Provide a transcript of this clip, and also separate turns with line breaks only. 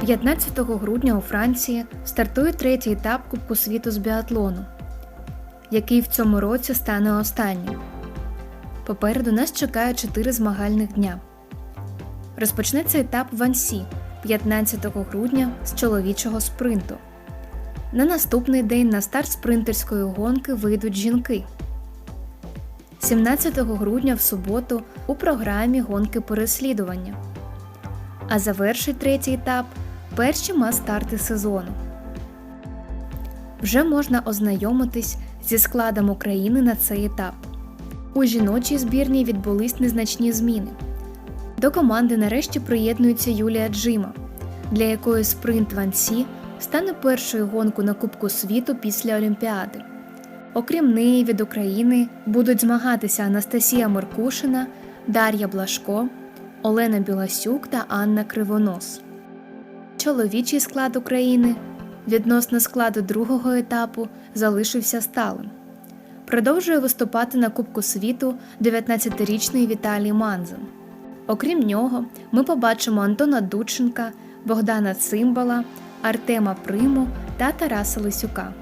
15 грудня у Франції стартує третій етап Кубку світу з біатлону, який в цьому році стане останнім. Попереду нас чекає чотири змагальних дня. Розпочнеться етап в Ансі 15 грудня з чоловічого спринту. На наступний день на старт спринтерської гонки вийдуть жінки. 17 грудня в суботу у програмі гонки переслідування. А завершить третій етап перші мас-старти сезону. Вже можна ознайомитись зі складом України на цей етап. У жіночій збірній відбулись незначні зміни. До команди нарешті приєднується Юлія Джима, для якої спринт в Ансі стане першою гонкою на Кубку світу після Олімпіади. Окрім неї від України будуть змагатися Анастасія Меркушина, Дар'я Блашко, Олена Біласюк та Анна Кривонос. Чоловічий склад України відносно складу другого етапу залишився сталим. Продовжує виступати на Кубку світу 19-річний Віталій Манзин. Окрім нього, ми побачимо Антона Дудченка, Богдана Цимбала, Артема Приму та Тараса Лисюка.